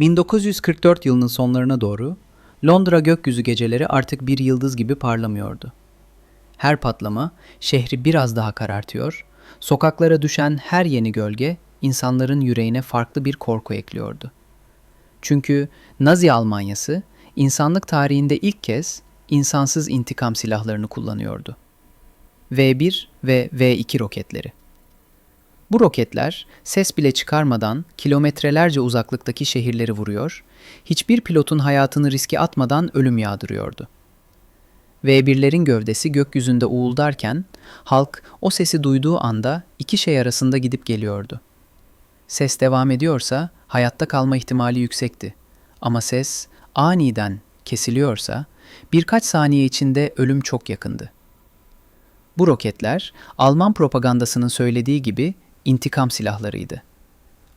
1944 yılının sonlarına doğru Londra gökyüzü geceleri artık bir yıldız gibi parlamıyordu. Her patlama şehri biraz daha karartıyor, sokaklara düşen her yeni gölge insanların yüreğine farklı bir korku ekliyordu. Çünkü Nazi Almanyası insanlık tarihinde ilk kez insansız intikam silahlarını kullanıyordu. V1 ve V2 roketleri. Bu roketler ses bile çıkarmadan kilometrelerce uzaklıktaki şehirleri vuruyor, hiçbir pilotun hayatını riske atmadan ölüm yağdırıyordu. V1'lerin gövdesi gökyüzünde uğuldarken halk o sesi duyduğu anda iki şey arasında gidip geliyordu. Ses devam ediyorsa hayatta kalma ihtimali yüksekti. Ama ses aniden kesiliyorsa birkaç saniye içinde ölüm çok yakındı. Bu roketler Alman propagandasının söylediği gibi intikam silahlarıydı.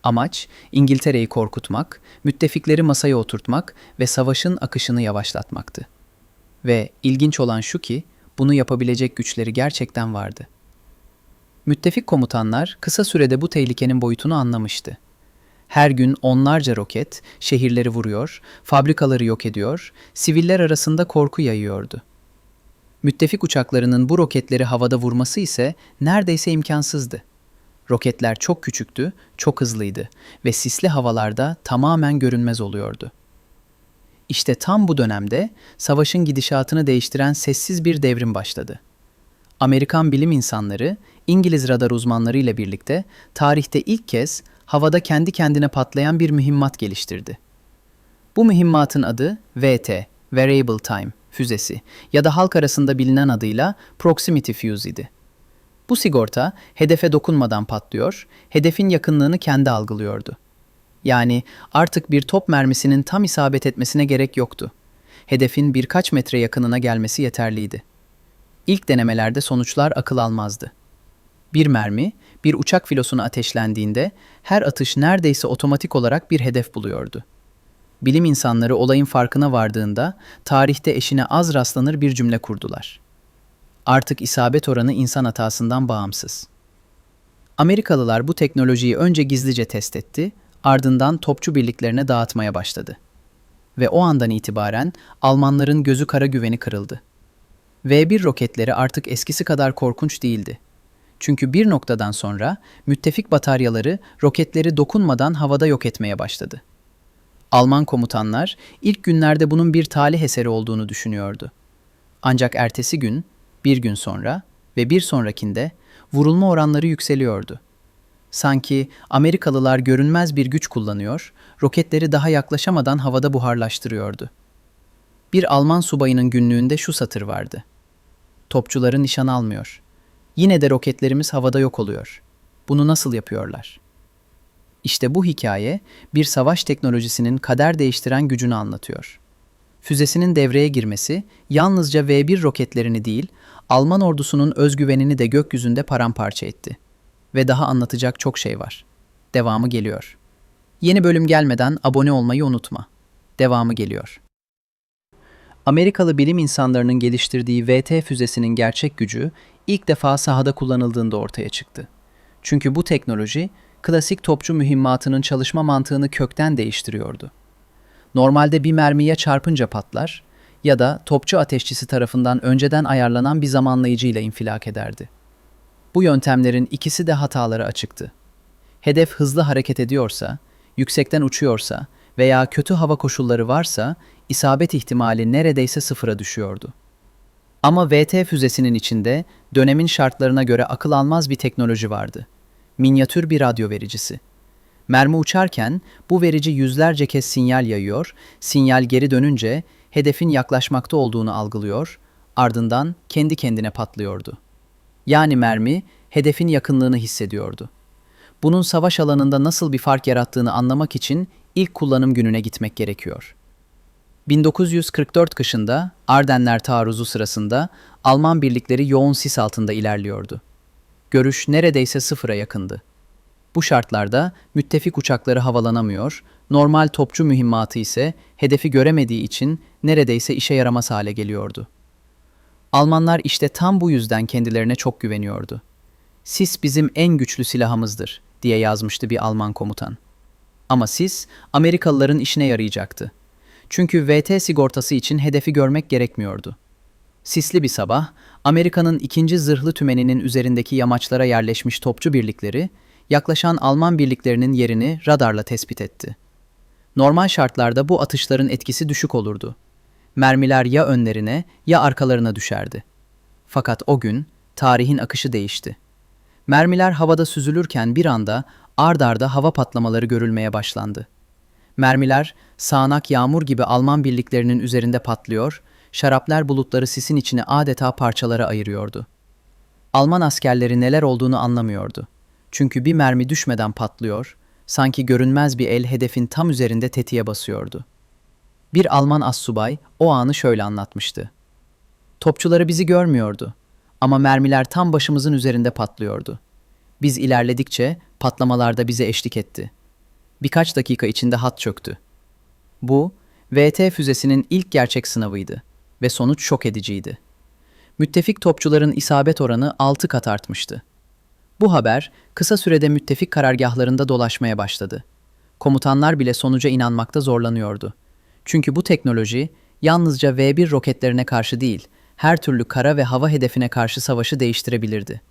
Amaç İngiltere'yi korkutmak, müttefikleri masaya oturtmak ve savaşın akışını yavaşlatmaktı. Ve ilginç olan şu ki bunu yapabilecek güçleri gerçekten vardı. Müttefik komutanlar kısa sürede bu tehlikenin boyutunu anlamıştı. Her gün onlarca roket şehirleri vuruyor, fabrikaları yok ediyor, siviller arasında korku yayıyordu. Müttefik uçaklarının bu roketleri havada vurması ise neredeyse imkansızdı. Roketler çok küçüktü, çok hızlıydı ve sisli havalarda tamamen görünmez oluyordu. İşte tam bu dönemde savaşın gidişatını değiştiren sessiz bir devrim başladı. Amerikan bilim insanları, İngiliz radar uzmanları ile birlikte tarihte ilk kez havada kendi kendine patlayan bir mühimmat geliştirdi. Bu mühimmatın adı VT, Variable Time füzesi ya da halk arasında bilinen adıyla Proximity Fuse idi. Bu sigorta hedefe dokunmadan patlıyor, hedefin yakınlığını kendi algılıyordu. Yani artık bir top mermisinin tam isabet etmesine gerek yoktu. Hedefin birkaç metre yakınına gelmesi yeterliydi. İlk denemelerde sonuçlar akıl almazdı. Bir mermi, bir uçak filosuna ateşlendiğinde her atış neredeyse otomatik olarak bir hedef buluyordu. Bilim insanları olayın farkına vardığında tarihte eşine az rastlanır bir cümle kurdular. Artık isabet oranı insan hatasından bağımsız. Amerikalılar bu teknolojiyi önce gizlice test etti, ardından topçu birliklerine dağıtmaya başladı. Ve o andan itibaren Almanların gözü kara güveni kırıldı. V1 roketleri artık eskisi kadar korkunç değildi. Çünkü bir noktadan sonra müttefik bataryaları roketleri dokunmadan havada yok etmeye başladı. Alman komutanlar ilk günlerde bunun bir talih eseri olduğunu düşünüyordu. Ancak ertesi gün, bir gün sonra ve bir sonrakinde vurulma oranları yükseliyordu. Sanki Amerikalılar görünmez bir güç kullanıyor, roketleri daha yaklaşamadan havada buharlaştırıyordu. Bir Alman subayının günlüğünde şu satır vardı. Topçuları nişan almıyor. Yine de roketlerimiz havada yok oluyor. Bunu nasıl yapıyorlar? İşte bu hikaye bir savaş teknolojisinin kader değiştiren gücünü anlatıyor. Füzesinin devreye girmesi yalnızca V1 roketlerini değil, Alman ordusunun özgüvenini de gökyüzünde paramparça etti. Ve daha anlatacak çok şey var. Devamı geliyor. Yeni bölüm gelmeden abone olmayı unutma. Devamı geliyor. Amerikalı bilim insanlarının geliştirdiği VT füzesinin gerçek gücü ilk defa sahada kullanıldığında ortaya çıktı. Çünkü bu teknoloji klasik topçu mühimmatının çalışma mantığını kökten değiştiriyordu. Normalde bir mermi ya çarpınca patlar ya da topçu ateşçisi tarafından önceden ayarlanan bir zamanlayıcıyla infilak ederdi. Bu yöntemlerin ikisi de hataları açıktı. Hedef hızlı hareket ediyorsa, yüksekten uçuyorsa veya kötü hava koşulları varsa isabet ihtimali neredeyse sıfıra düşüyordu. Ama VT füzesinin içinde dönemin şartlarına göre akıl almaz bir teknoloji vardı. Minyatür bir radyo vericisi. Mermi uçarken bu verici yüzlerce kez sinyal yayıyor, sinyal geri dönünce hedefin yaklaşmakta olduğunu algılıyor, ardından kendi kendine patlıyordu. Yani mermi hedefin yakınlığını hissediyordu. Bunun savaş alanında nasıl bir fark yarattığını anlamak için ilk kullanım gününe gitmek gerekiyor. 1944 kışında Ardenler taarruzu sırasında Alman birlikleri yoğun sis altında ilerliyordu. Görüş neredeyse sıfıra yakındı. Bu şartlarda müttefik uçakları havalanamıyor, normal topçu mühimmatı ise hedefi göremediği için neredeyse işe yaramaz hale geliyordu. Almanlar işte tam bu yüzden kendilerine çok güveniyordu. Sis bizim en güçlü silahımızdır diye yazmıştı bir Alman komutan. Ama sis Amerikalıların işine yarayacaktı. Çünkü VT sigortası için hedefi görmek gerekmiyordu. Sisli bir sabah, Amerika'nın ikinci zırhlı tümeninin üzerindeki yamaçlara yerleşmiş topçu birlikleri, yaklaşan Alman birliklerinin yerini radarla tespit etti. Normal şartlarda bu atışların etkisi düşük olurdu. Mermiler ya önlerine ya arkalarına düşerdi. Fakat o gün tarihin akışı değişti. Mermiler havada süzülürken bir anda ard arda hava patlamaları görülmeye başlandı. Mermiler sağanak yağmur gibi Alman birliklerinin üzerinde patlıyor, şaraplar bulutları sisin içine adeta parçalara ayırıyordu. Alman askerleri neler olduğunu anlamıyordu. Çünkü bir mermi düşmeden patlıyor, sanki görünmez bir el hedefin tam üzerinde tetiğe basıyordu. Bir Alman assubay o anı şöyle anlatmıştı. Topçuları bizi görmüyordu ama mermiler tam başımızın üzerinde patlıyordu. Biz ilerledikçe patlamalarda bize eşlik etti. Birkaç dakika içinde hat çöktü. Bu, VT füzesinin ilk gerçek sınavıydı ve sonuç şok ediciydi. Müttefik topçuların isabet oranı 6 kat artmıştı. Bu haber kısa sürede müttefik karargahlarında dolaşmaya başladı. Komutanlar bile sonuca inanmakta zorlanıyordu. Çünkü bu teknoloji yalnızca V1 roketlerine karşı değil, her türlü kara ve hava hedefine karşı savaşı değiştirebilirdi.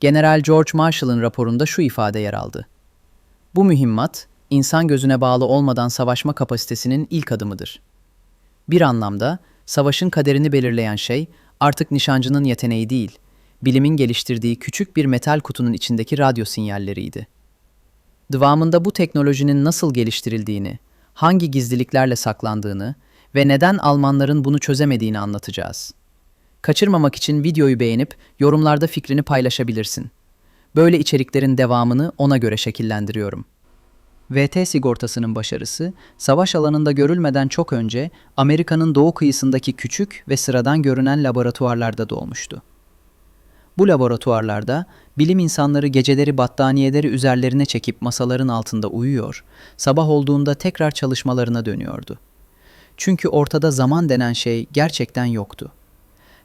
General George Marshall'ın raporunda şu ifade yer aldı. Bu mühimmat, insan gözüne bağlı olmadan savaşma kapasitesinin ilk adımıdır. Bir anlamda, savaşın kaderini belirleyen şey artık nişancının yeteneği değil, bilimin geliştirdiği küçük bir metal kutunun içindeki radyo sinyalleriydi. Devamında bu teknolojinin nasıl geliştirildiğini, hangi gizliliklerle saklandığını ve neden Almanların bunu çözemediğini anlatacağız. Kaçırmamak için videoyu beğenip yorumlarda fikrini paylaşabilirsin. Böyle içeriklerin devamını ona göre şekillendiriyorum. VT sigortasının başarısı, savaş alanında görülmeden çok önce Amerika'nın doğu kıyısındaki küçük ve sıradan görünen laboratuvarlarda doğmuştu. Bu laboratuvarlarda bilim insanları geceleri battaniyeleri üzerlerine çekip masaların altında uyuyor, sabah olduğunda tekrar çalışmalarına dönüyordu. Çünkü ortada zaman denen şey gerçekten yoktu.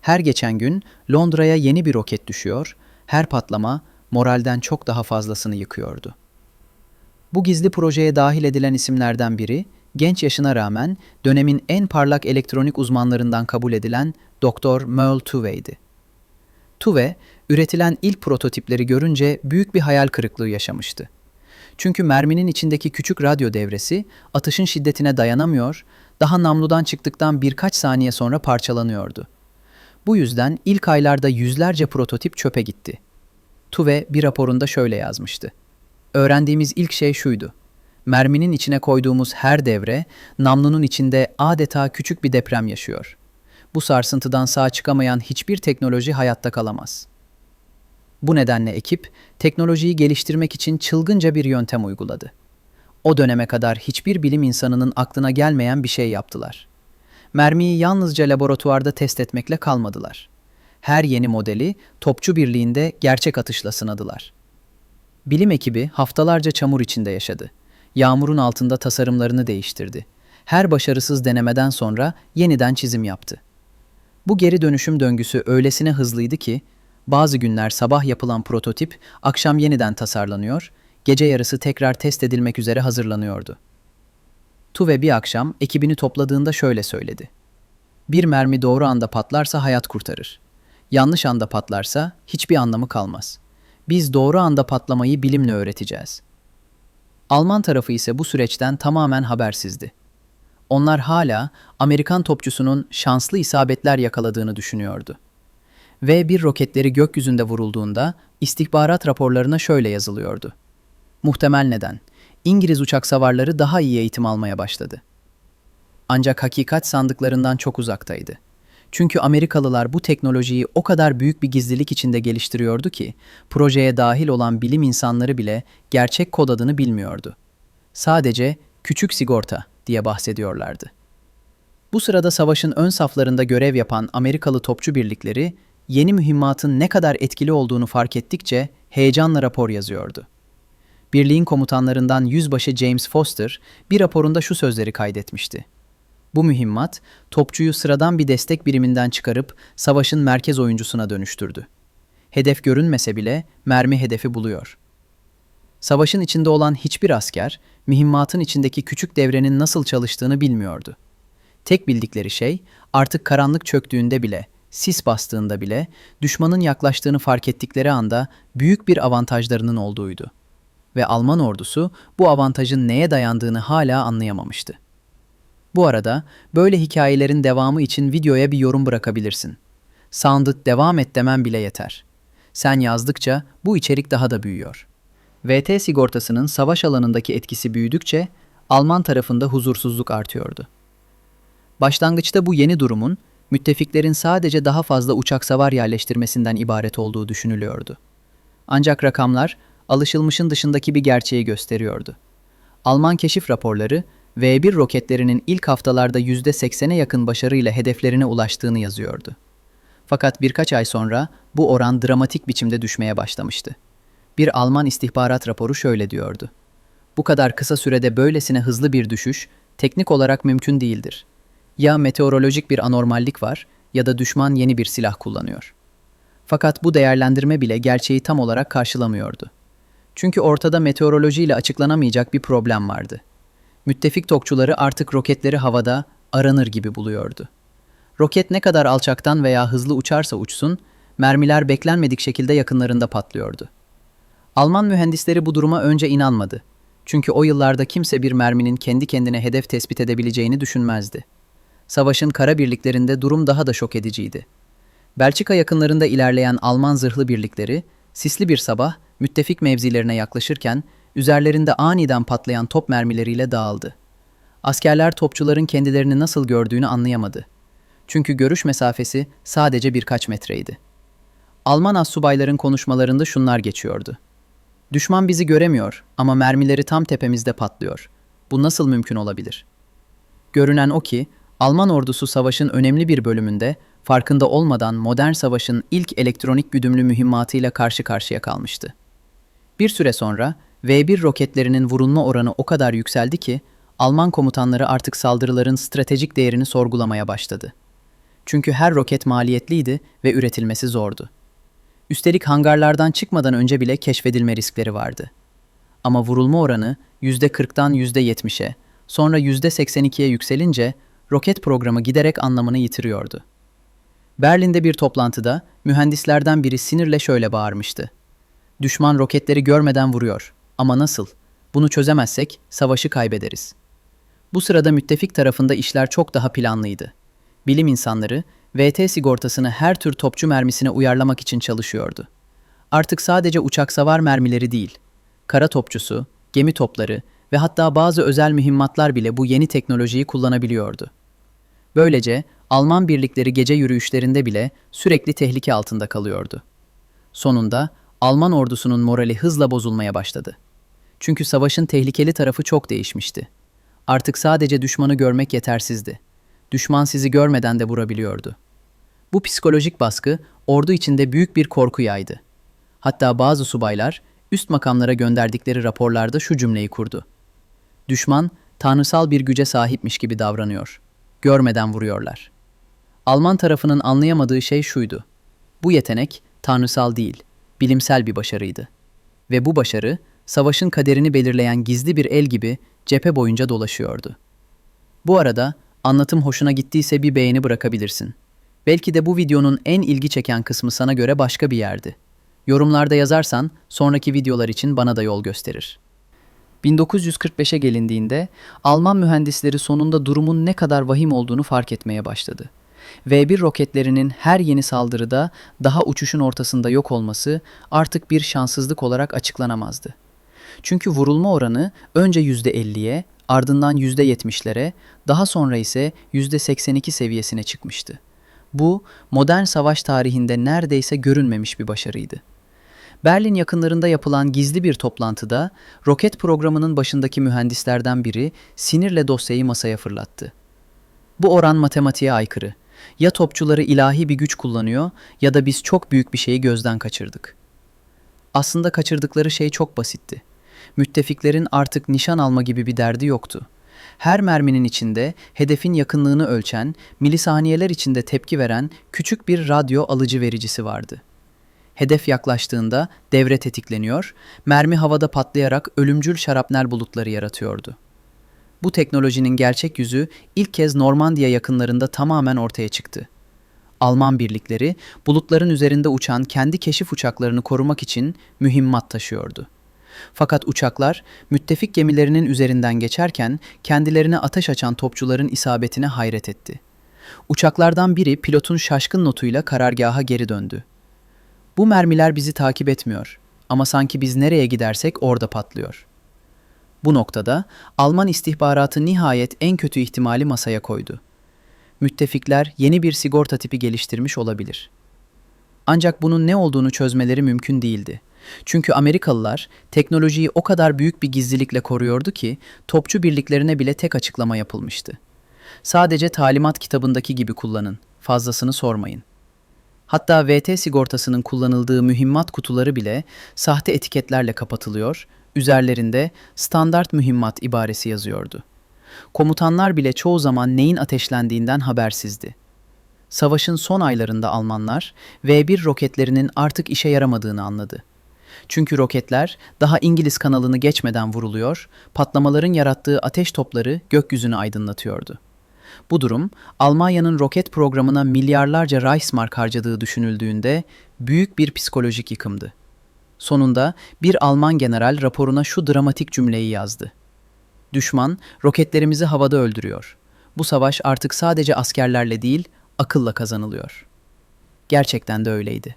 Her geçen gün Londra'ya yeni bir roket düşüyor, her patlama moralden çok daha fazlasını yıkıyordu. Bu gizli projeye dahil edilen isimlerden biri, genç yaşına rağmen dönemin en parlak elektronik uzmanlarından kabul edilen Dr. Merle Tuvey'di. Tuve, üretilen ilk prototipleri görünce büyük bir hayal kırıklığı yaşamıştı. Çünkü merminin içindeki küçük radyo devresi atışın şiddetine dayanamıyor, daha namludan çıktıktan birkaç saniye sonra parçalanıyordu. Bu yüzden ilk aylarda yüzlerce prototip çöpe gitti. Tuve bir raporunda şöyle yazmıştı. Öğrendiğimiz ilk şey şuydu. Merminin içine koyduğumuz her devre, namlunun içinde adeta küçük bir deprem yaşıyor. Bu sarsıntıdan sağ çıkamayan hiçbir teknoloji hayatta kalamaz. Bu nedenle ekip, teknolojiyi geliştirmek için çılgınca bir yöntem uyguladı. O döneme kadar hiçbir bilim insanının aklına gelmeyen bir şey yaptılar. Mermiyi yalnızca laboratuvarda test etmekle kalmadılar. Her yeni modeli Topçu Birliği'nde gerçek atışla sınadılar. Bilim ekibi haftalarca çamur içinde yaşadı. Yağmurun altında tasarımlarını değiştirdi. Her başarısız denemeden sonra yeniden çizim yaptı. Bu geri dönüşüm döngüsü öylesine hızlıydı ki bazı günler sabah yapılan prototip akşam yeniden tasarlanıyor, gece yarısı tekrar test edilmek üzere hazırlanıyordu. Tuve bir akşam ekibini topladığında şöyle söyledi. Bir mermi doğru anda patlarsa hayat kurtarır. Yanlış anda patlarsa hiçbir anlamı kalmaz. Biz doğru anda patlamayı bilimle öğreteceğiz. Alman tarafı ise bu süreçten tamamen habersizdi. Onlar hala Amerikan topçusunun şanslı isabetler yakaladığını düşünüyordu. V-1 roketleri gökyüzünde vurulduğunda istihbarat raporlarına şöyle yazılıyordu. Muhtemel neden, İngiliz uçak savarları daha iyi eğitim almaya başladı. Ancak hakikat sandıklarından çok uzaktaydı. Çünkü Amerikalılar bu teknolojiyi o kadar büyük bir gizlilik içinde geliştiriyordu ki, projeye dahil olan bilim insanları bile gerçek kod adını bilmiyordu. Sadece küçük sigorta diye bahsediyorlardı. Bu sırada savaşın ön saflarında görev yapan Amerikalı topçu birlikleri, yeni mühimmatın ne kadar etkili olduğunu fark ettikçe heyecanla rapor yazıyordu. Birliğin komutanlarından Yüzbaşı James Foster bir raporunda şu sözleri kaydetmişti. Bu mühimmat, topçuyu sıradan bir destek biriminden çıkarıp savaşın merkez oyuncusuna dönüştürdü. Hedef görünmese bile mermi hedefi buluyor. Savaşın içinde olan hiçbir asker, mühimmatın içindeki küçük devrenin nasıl çalıştığını bilmiyordu. Tek bildikleri şey, artık karanlık çöktüğünde bile, sis bastığında bile, düşmanın yaklaştığını fark ettikleri anda büyük bir avantajlarının olduğuydu. Ve Alman ordusu bu avantajın neye dayandığını hala anlayamamıştı. Bu arada böyle hikayelerin devamı için videoya bir yorum bırakabilirsin. Sounded devam et demen bile yeter. Sen yazdıkça bu içerik daha da büyüyor. VT sigortasının savaş alanındaki etkisi büyüdükçe Alman tarafında huzursuzluk artıyordu. Başlangıçta bu yeni durumun müttefiklerin sadece daha fazla uçak savar yerleştirmesinden ibaret olduğu düşünülüyordu. Ancak rakamlar alışılmışın dışındaki bir gerçeği gösteriyordu. Alman keşif raporları V1 roketlerinin ilk haftalarda %80'e yakın başarıyla hedeflerine ulaştığını yazıyordu. Fakat birkaç ay sonra bu oran dramatik biçimde düşmeye başlamıştı. Bir Alman istihbarat raporu şöyle diyordu. Bu kadar kısa sürede böylesine hızlı bir düşüş teknik olarak mümkün değildir. Ya meteorolojik bir anormallik var ya da düşman yeni bir silah kullanıyor. Fakat bu değerlendirme bile gerçeği tam olarak karşılamıyordu. Çünkü ortada meteorolojiyle açıklanamayacak bir problem vardı. Müttefik tokçuları artık roketleri havada aranır gibi buluyordu. Roket ne kadar alçaktan veya hızlı uçarsa uçsun, mermiler beklenmedik şekilde yakınlarında patlıyordu. Alman mühendisleri bu duruma önce inanmadı. Çünkü o yıllarda kimse bir merminin kendi kendine hedef tespit edebileceğini düşünmezdi. Savaşın kara birliklerinde durum daha da şok ediciydi. Belçika yakınlarında ilerleyen Alman zırhlı birlikleri, sisli bir sabah müttefik mevzilerine yaklaşırken üzerlerinde aniden patlayan top mermileriyle dağıldı. Askerler topçuların kendilerini nasıl gördüğünü anlayamadı. Çünkü görüş mesafesi sadece birkaç metreydi. Alman assubayların konuşmalarında şunlar geçiyordu. Düşman bizi göremiyor ama mermileri tam tepemizde patlıyor. Bu nasıl mümkün olabilir? Görünen o ki Alman ordusu savaşın önemli bir bölümünde farkında olmadan modern savaşın ilk elektronik güdümlü mühimmatıyla karşı karşıya kalmıştı. Bir süre sonra V1 roketlerinin vurulma oranı o kadar yükseldi ki Alman komutanları artık saldırıların stratejik değerini sorgulamaya başladı. Çünkü her roket maliyetliydi ve üretilmesi zordu. Üstelik hangarlardan çıkmadan önce bile keşfedilme riskleri vardı. Ama vurulma oranı %40'dan %70'e, sonra %82'ye yükselince roket programı giderek anlamını yitiriyordu. Berlin'de bir toplantıda mühendislerden biri sinirle şöyle bağırmıştı. Düşman roketleri görmeden vuruyor. Ama nasıl? Bunu çözemezsek savaşı kaybederiz. Bu sırada müttefik tarafında işler çok daha planlıydı. Bilim insanları VT sigortasını her tür topçu mermisine uyarlamak için çalışıyordu. Artık sadece uçak savar mermileri değil, kara topçusu, gemi topları ve hatta bazı özel mühimmatlar bile bu yeni teknolojiyi kullanabiliyordu. Böylece Alman birlikleri gece yürüyüşlerinde bile sürekli tehlike altında kalıyordu. Sonunda Alman ordusunun morali hızla bozulmaya başladı. Çünkü savaşın tehlikeli tarafı çok değişmişti. Artık sadece düşmanı görmek yetersizdi. Düşman sizi görmeden de vurabiliyordu. Bu psikolojik baskı ordu içinde büyük bir korku yaydı. Hatta bazı subaylar üst makamlara gönderdikleri raporlarda şu cümleyi kurdu. Düşman tanrısal bir güce sahipmiş gibi davranıyor. Görmeden vuruyorlar. Alman tarafının anlayamadığı şey şuydu. Bu yetenek tanrısal değil, bilimsel bir başarıydı. Ve bu başarı savaşın kaderini belirleyen gizli bir el gibi cephe boyunca dolaşıyordu. Bu arada anlatım hoşuna gittiyse bir beğeni bırakabilirsin. Belki de bu videonun en ilgi çeken kısmı sana göre başka bir yerdi. Yorumlarda yazarsan sonraki videolar için bana da yol gösterir. 1945'e gelindiğinde Alman mühendisleri sonunda durumun ne kadar vahim olduğunu fark etmeye başladı. V1 roketlerinin her yeni saldırıda daha uçuşun ortasında yok olması artık bir şanssızlık olarak açıklanamazdı. Çünkü vurulma oranı önce %50'ye, ardından %70'lere, daha sonra ise %82 seviyesine çıkmıştı. Bu, modern savaş tarihinde neredeyse görünmemiş bir başarıydı. Berlin yakınlarında yapılan gizli bir toplantıda roket programının başındaki mühendislerden biri sinirle dosyayı masaya fırlattı. Bu oran matematiğe aykırı. Ya topçuları ilahi bir güç kullanıyor ya da biz çok büyük bir şeyi gözden kaçırdık. Aslında kaçırdıkları şey çok basitti. Müttefiklerin artık nişan alma gibi bir derdi yoktu. Her merminin içinde hedefin yakınlığını ölçen, milisaniyeler içinde tepki veren küçük bir radyo alıcı vericisi vardı. Hedef yaklaştığında devre tetikleniyor, mermi havada patlayarak ölümcül şarapnel bulutları yaratıyordu. Bu teknolojinin gerçek yüzü ilk kez Normandiya yakınlarında tamamen ortaya çıktı. Alman birlikleri bulutların üzerinde uçan kendi keşif uçaklarını korumak için mühimmat taşıyordu. Fakat uçaklar müttefik gemilerinin üzerinden geçerken kendilerine ateş açan topçuların isabetine hayret etti. Uçaklardan biri pilotun şaşkın notuyla karargaha geri döndü. Bu mermiler bizi takip etmiyor ama sanki biz nereye gidersek orada patlıyor. Bu noktada Alman istihbaratı nihayet en kötü ihtimali masaya koydu. Müttefikler yeni bir sigorta tipi geliştirmiş olabilir. Ancak bunun ne olduğunu çözmeleri mümkün değildi. Çünkü Amerikalılar teknolojiyi o kadar büyük bir gizlilikle koruyordu ki topçu birliklerine bile tek açıklama yapılmıştı. Sadece talimat kitabındaki gibi kullanın, fazlasını sormayın. Hatta VT sigortasının kullanıldığı mühimmat kutuları bile sahte etiketlerle kapatılıyor, üzerlerinde standart mühimmat ibaresi yazıyordu. Komutanlar bile çoğu zaman neyin ateşlendiğinden habersizdi. Savaşın son aylarında Almanlar V1 roketlerinin artık işe yaramadığını anladı. Çünkü roketler daha İngiliz kanalını geçmeden vuruluyor, patlamaların yarattığı ateş topları gökyüzünü aydınlatıyordu. Bu durum Almanya'nın roket programına milyarlarca Reichsmark harcadığı düşünüldüğünde büyük bir psikolojik yıkımdı. Sonunda bir Alman general raporuna şu dramatik cümleyi yazdı. Düşman roketlerimizi havada öldürüyor. Bu savaş artık sadece askerlerle değil, akılla kazanılıyor. Gerçekten de öyleydi.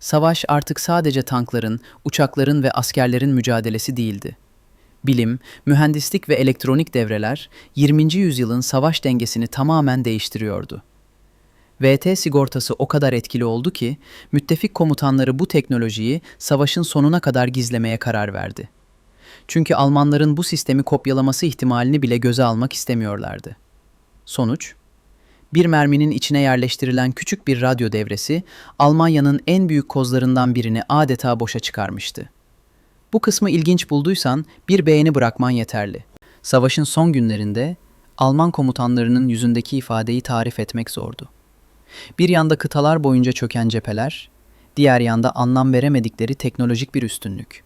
Savaş artık sadece tankların, uçakların ve askerlerin mücadelesi değildi. Bilim, mühendislik ve elektronik devreler 20. yüzyılın savaş dengesini tamamen değiştiriyordu. VT sigortası o kadar etkili oldu ki müttefik komutanları bu teknolojiyi savaşın sonuna kadar gizlemeye karar verdi. Çünkü Almanların bu sistemi kopyalaması ihtimalini bile göze almak istemiyorlardı. Sonuç, bir merminin içine yerleştirilen küçük bir radyo devresi Almanya'nın en büyük kozlarından birini adeta boşa çıkarmıştı. Bu kısmı ilginç bulduysan bir beğeni bırakman yeterli. Savaşın son günlerinde Alman komutanlarının yüzündeki ifadeyi tarif etmek zordu. Bir yanda kıtalar boyunca çöken cepheler, diğer yanda anlam veremedikleri teknolojik bir üstünlük.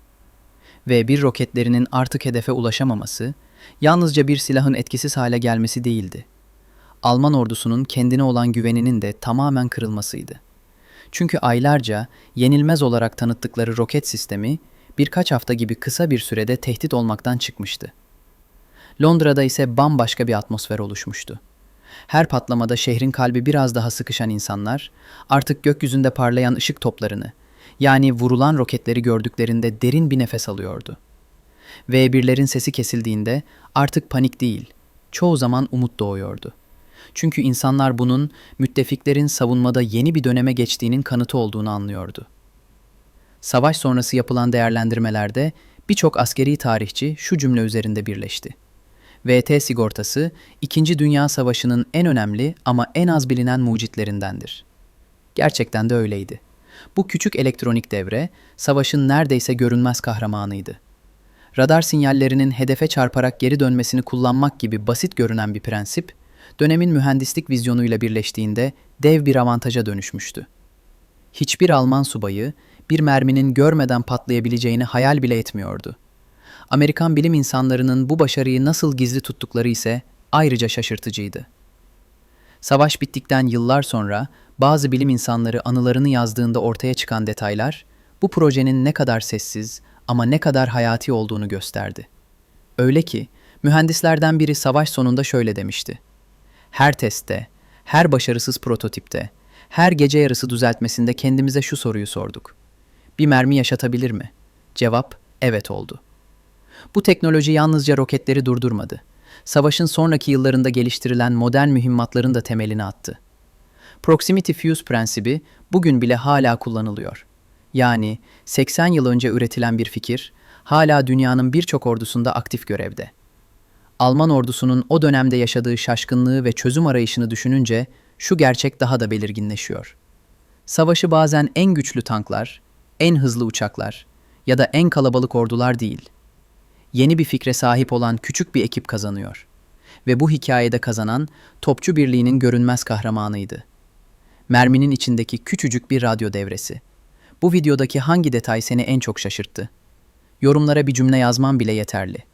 Ve bir roketlerinin artık hedefe ulaşamaması, yalnızca bir silahın etkisiz hale gelmesi değildi. Alman ordusunun kendine olan güveninin de tamamen kırılmasıydı. Çünkü aylarca yenilmez olarak tanıttıkları roket sistemi birkaç hafta gibi kısa bir sürede tehdit olmaktan çıkmıştı. Londra'da ise bambaşka bir atmosfer oluşmuştu. Her patlamada şehrin kalbi biraz daha sıkışan insanlar artık gökyüzünde parlayan ışık toplarını yani vurulan roketleri gördüklerinde derin bir nefes alıyordu. V1'lerin sesi kesildiğinde artık panik değil, çoğu zaman umut doğuyordu. Çünkü insanlar bunun müttefiklerin savunmada yeni bir döneme geçtiğinin kanıtı olduğunu anlıyordu. Savaş sonrası yapılan değerlendirmelerde birçok askeri tarihçi şu cümle üzerinde birleşti. VT sigortası, İkinci Dünya Savaşı'nın en önemli ama en az bilinen mucitlerindendir. Gerçekten de öyleydi. Bu küçük elektronik devre, savaşın neredeyse görünmez kahramanıydı. Radar sinyallerinin hedefe çarparak geri dönmesini kullanmak gibi basit görünen bir prensip, dönemin mühendislik vizyonuyla birleştiğinde dev bir avantaja dönüşmüştü. Hiçbir Alman subayı bir merminin görmeden patlayabileceğini hayal bile etmiyordu. Amerikan bilim insanlarının bu başarıyı nasıl gizli tuttukları ise ayrıca şaşırtıcıydı. Savaş bittikten yıllar sonra bazı bilim insanları anılarını yazdığında ortaya çıkan detaylar bu projenin ne kadar sessiz ama ne kadar hayati olduğunu gösterdi. Öyle ki mühendislerden biri savaş sonunda şöyle demişti. Her testte, her başarısız prototipte, her gece yarısı düzeltmesinde kendimize şu soruyu sorduk. Bir mermi yaşatabilir mi? Cevap evet oldu. Bu teknoloji yalnızca roketleri durdurmadı. Savaşın sonraki yıllarında geliştirilen modern mühimmatların da temelini attı. Proximity Fuse prensibi bugün bile hala kullanılıyor. Yani 80 yıl önce üretilen bir fikir hala dünyanın birçok ordusunda aktif görevde. Alman ordusunun o dönemde yaşadığı şaşkınlığı ve çözüm arayışını düşününce şu gerçek daha da belirginleşiyor. Savaşı bazen en güçlü tanklar, en hızlı uçaklar ya da en kalabalık ordular değil. Yeni bir fikre sahip olan küçük bir ekip kazanıyor. Ve bu hikayede kazanan Topçu Birliği'nin görünmez kahramanıydı. Merminin içindeki küçücük bir radyo devresi. Bu videodaki hangi detay seni en çok şaşırttı? Yorumlara bir cümle yazman bile yeterli.